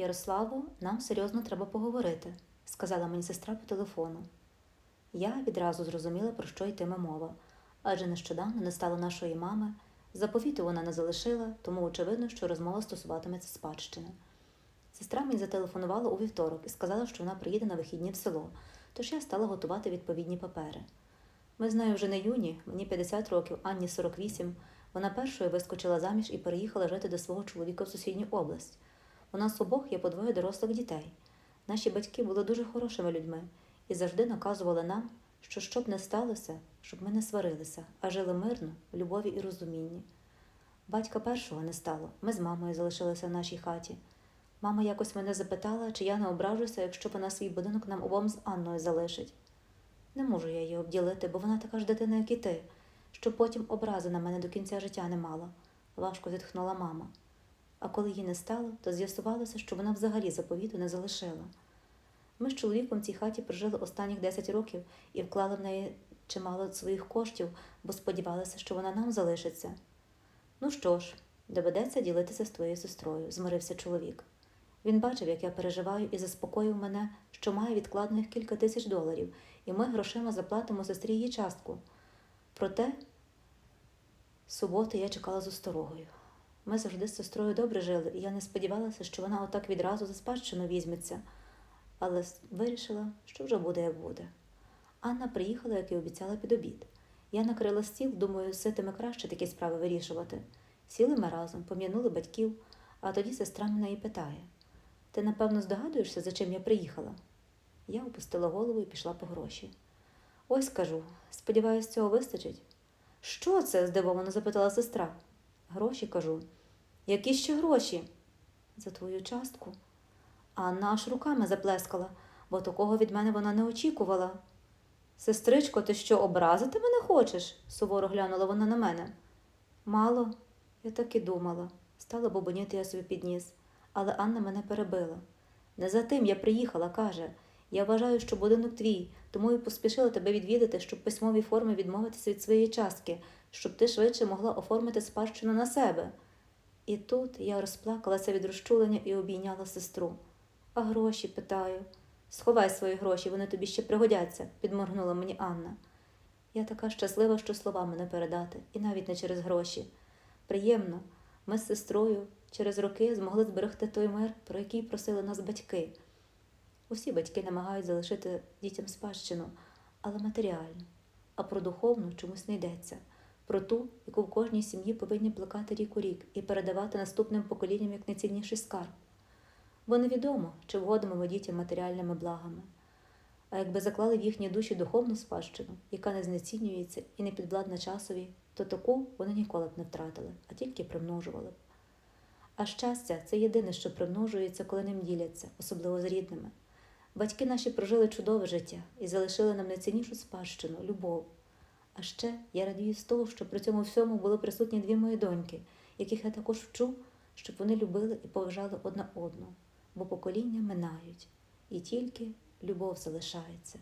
Ярославо, нам серйозно треба поговорити, сказала мені сестра по телефону. Я відразу зрозуміла, про що йтиме мова, адже нещодавно не стало нашої мами, заповіту вона не залишила, тому очевидно, що розмова стосуватиметься спадщини. Сестра мені зателефонувала у вівторок і сказала, що вона приїде на вихідні в село, тож я стала готувати відповідні папери. Ми з нею вже не юні, мені 50 років, Анні 48. Вона першою вискочила заміж і переїхала жити до свого чоловіка в сусідню область. У нас обох є по двоє дорослих дітей. Наші батьки були дуже хорошими людьми і завжди наказували нам, що щоб не сталося, щоб ми не сварилися, а жили мирно, в любові і розумінні. Батька першого не стало, ми з мамою залишилися в нашій хаті. Мама якось мене запитала, чи я не ображуся, якщо вона свій будинок нам обом з Анною залишить. Не можу я її обділити, бо вона така ж дитина, як і ти, щоб потім образи на мене до кінця життя не мала, важко зітхнула мама. А коли її не стало, то з'ясувалося, що вона взагалі заповіту не залишила. Ми з чоловіком в цій хаті прожили останніх 10 років і вклали в неї чимало своїх коштів, бо сподівалися, що вона нам залишиться. Ну що ж, доведеться ділитися з твоєю сестрою, змирився чоловік. Він бачив, як я переживаю, і заспокоїв мене, що має відкладених кілька тисяч доларів, і ми грошима заплатимо сестрі її частку. Проте суботи я чекала з осторогою. Ми завжди з сестрою добре жили, і я не сподівалася, що вона отак відразу за спадщину візьметься, але вирішила, що вже буде, як буде. Анна приїхала, як і обіцяла, під обід. Я накрила стіл, думаю, ситиме краще такі справи вирішувати. Сіли ми разом, пом'янули батьків, а тоді сестра мене і питає: Ти, напевно, здогадуєшся, за чим я приїхала? Я опустила голову і пішла по гроші. Ось кажу, сподіваюсь, цього вистачить. Що це? здивовано запитала сестра. Гроші кажу. Які ще гроші? За твою частку. Анна аж руками заплескала, бо такого від мене вона не очікувала. Сестричко, ти що, образити мене хочеш? суворо глянула вона на мене. Мало, я так і думала. Стала бобоніти я собі підніс, але Анна мене перебила. Не за тим я приїхала, каже. Я вважаю, що будинок твій, тому і поспішила тебе відвідати, щоб в письмовій формі відмовитися від своєї частки, щоб ти швидше могла оформити спадщину на себе. І тут я розплакалася від розчулення і обійняла сестру. А гроші, питаю. Сховай свої гроші, вони тобі ще пригодяться, підморгнула мені Анна. Я така щаслива, що словами не передати, і навіть не через гроші. Приємно, ми з сестрою через роки змогли зберегти той мир, про який просили нас батьки. Усі батьки намагають залишити дітям спадщину, але матеріально, а про духовну чомусь не йдеться, про ту, яку в кожній сім'ї повинні плекати рік у рік і передавати наступним поколінням як найцінніший скарб. Бо невідомо, чи вгодимо ми дітям матеріальними благами. А якби заклали в їхні душі духовну спадщину, яка не знецінюється і не підвладна часові, то таку вони ніколи б не втратили, а тільки примножували б. А щастя це єдине, що примножується, коли ним діляться, особливо з рідними. Батьки наші прожили чудове життя і залишили нам найціннішу спадщину любов. А ще я радію з того, що при цьому всьому були присутні дві мої доньки, яких я також вчу, щоб вони любили і поважали одна одну, бо покоління минають, і тільки любов залишається.